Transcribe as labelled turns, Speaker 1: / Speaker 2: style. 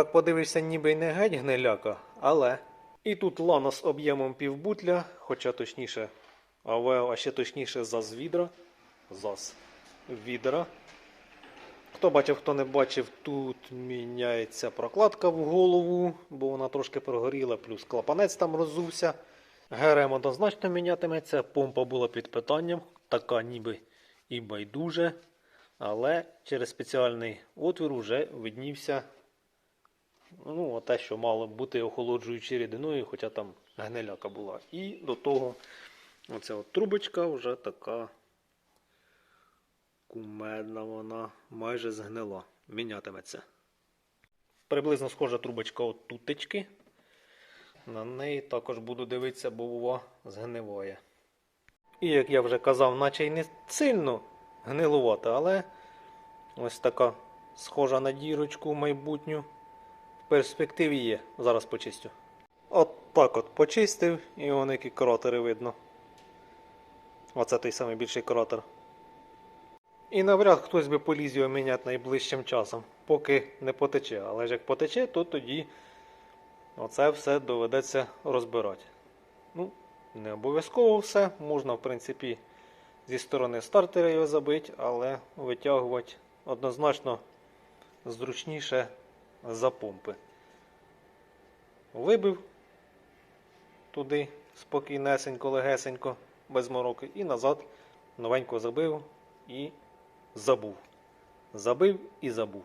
Speaker 1: Так подивишся, ніби й не геть гниляка, але. І тут лана з об'ємом півбутля, хоча точніше, а ще точніше заз відра. Заз відра. Хто бачив, хто не бачив, тут міняється прокладка в голову, бо вона трошки прогоріла, плюс клапанець там роззувся. ГРМ однозначно мінятиметься, помпа була під питанням, така ніби і байдуже. Але через спеціальний отвір вже виднівся ну, те, що мало бути охолоджуючою рідиною, хоча там гниляка була. І до того оця от трубочка вже така кумедна вона, майже згнила. Мінятиметься. Приблизно схожа трубочка от тутечки. На неї також буду дивитися, бо бува згниває. І як я вже казав, наче й не сильно гнилувата, але ось така схожа на дірочку майбутню. Перспективі є. Зараз почистю. От так от почистив, і вон які кратери видно. Оце той самий більший кратер. І навряд хтось би поліз його міняти найближчим часом, поки не потече. Але ж як потече, то тоді оце все доведеться розбирати. Ну, не обов'язково все. Можна, в принципі, зі сторони стартера його забити, але витягувати однозначно зручніше за помпи. Вибив туди спокійнесенько, легесенько, без мороки, і назад новенько забив і забув. Забив і забув.